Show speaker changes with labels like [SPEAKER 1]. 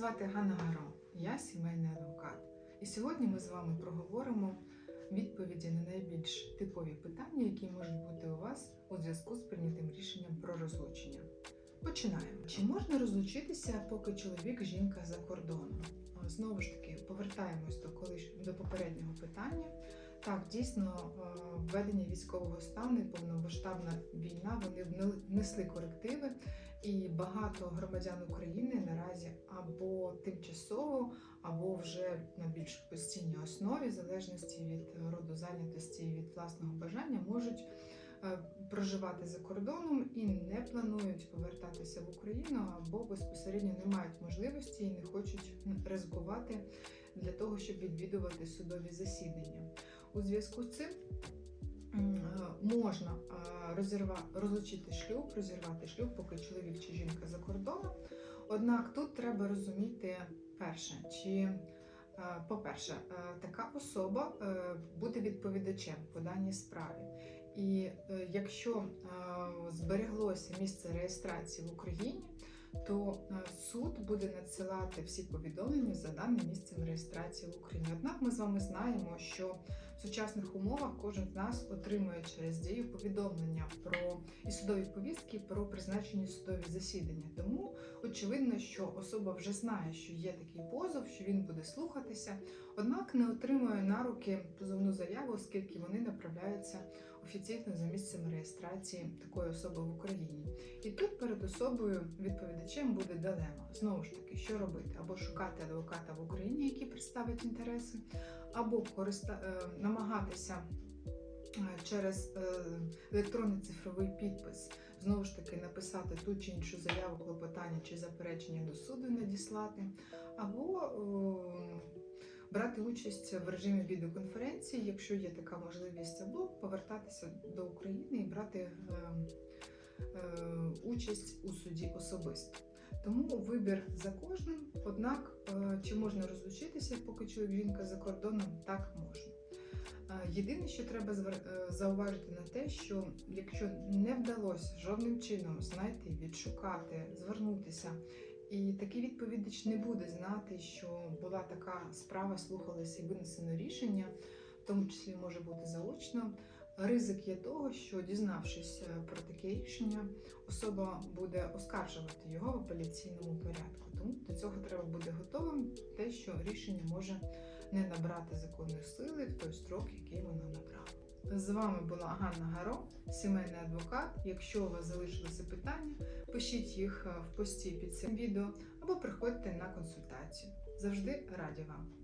[SPEAKER 1] звати Ганна Гаро, я сімейний адвокат. І сьогодні ми з вами проговоримо відповіді на найбільш типові питання, які можуть бути у вас у зв'язку з прийнятим рішенням про розлучення. Починаємо. Чи можна розлучитися, поки чоловік жінка за кордоном? Знову ж таки, повертаємось до колиш... до попереднього питання. Так, дійсно, введення військового стану і повномасштабна війна вони вне- внесли корективи, і багато громадян України наразі або тимчасово, або вже на більш постійній основі, в залежності від роду зайнятості і від власного бажання, можуть е, проживати за кордоном і не планують повертатися в Україну, або безпосередньо не мають можливості і не хочуть ризикувати для того, щоб відвідувати судові засідання. У зв'язку з цим можна е, розірва... розлучити шлюб, розірвати шлюб, поки чоловік чи жінка за кордоном. Однак тут треба розуміти перше, чи по-перше, така особа е, буде відповідачем по даній справі. І е, якщо збереглося місце реєстрації в Україні, то суд буде надсилати всі повідомлення за даним місцем реєстрації в Україні. Однак ми з вами знаємо, що в сучасних умовах кожен з нас отримує через дію повідомлення про і судові повістки про призначені судові засідання. Тому очевидно, що особа вже знає, що є такий позов, що він буде слухатися, однак не отримує на руки позовну заяву, оскільки вони направляються офіційно за місцем реєстрації такої особи в Україні. І тут перед особою відповідачем буде дилема. Знову ж таки, що робити? Або шукати адвоката в Україні, який представить інтереси, або користа... намагатися е, через е, електронний цифровий підпис знову ж таки написати ту чи іншу заяву, клопотання чи заперечення до суду надіслати, або брати участь в режимі відеоконференції, якщо є така можливість, або повертатися до України і брати е, участь у суді особисто. Тому вибір за кожним. Однак, чи можна розлучитися, поки чоловік жінка за кордоном, так можна. Єдине, що треба е, зауважити на те, що якщо не вдалося жодним чином знайти, відшукати, звернутися, і такий відповідач не буде знати, що була така справа, слухалася і винесено рішення, в тому числі може бути заочно. Ризик є того, що дізнавшись е, про таке рішення, особа буде оскаржувати його в апеляційному порядку. Тому до цього треба бути готовим, те, що рішення може не набрати законної сили в той строк, який вона набрала. З вами була Ганна Гаро, сімейний адвокат. Якщо у вас залишилися питання, пишіть їх е, в пості під цим відео або приходьте на консультацію. Завжди раді вам.